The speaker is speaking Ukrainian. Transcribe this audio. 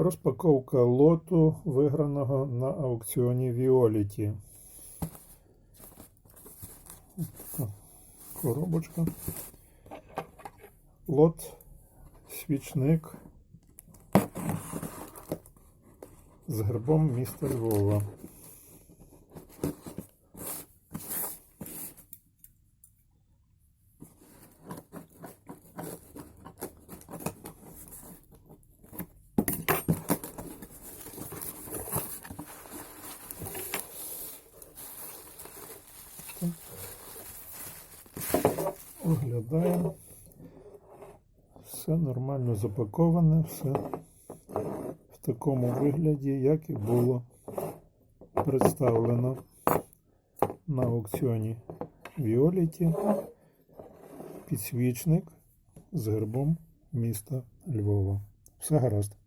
Розпаковка лоту, виграного на аукціоні Віоліті. Коробочка. Лот, свічник з гербом міста Львова. Оглядаємо. Все нормально запаковане, все в такому вигляді, як і було представлено на аукціоні Віоліті. Підсвічник з гербом міста Львова. Все гаразд.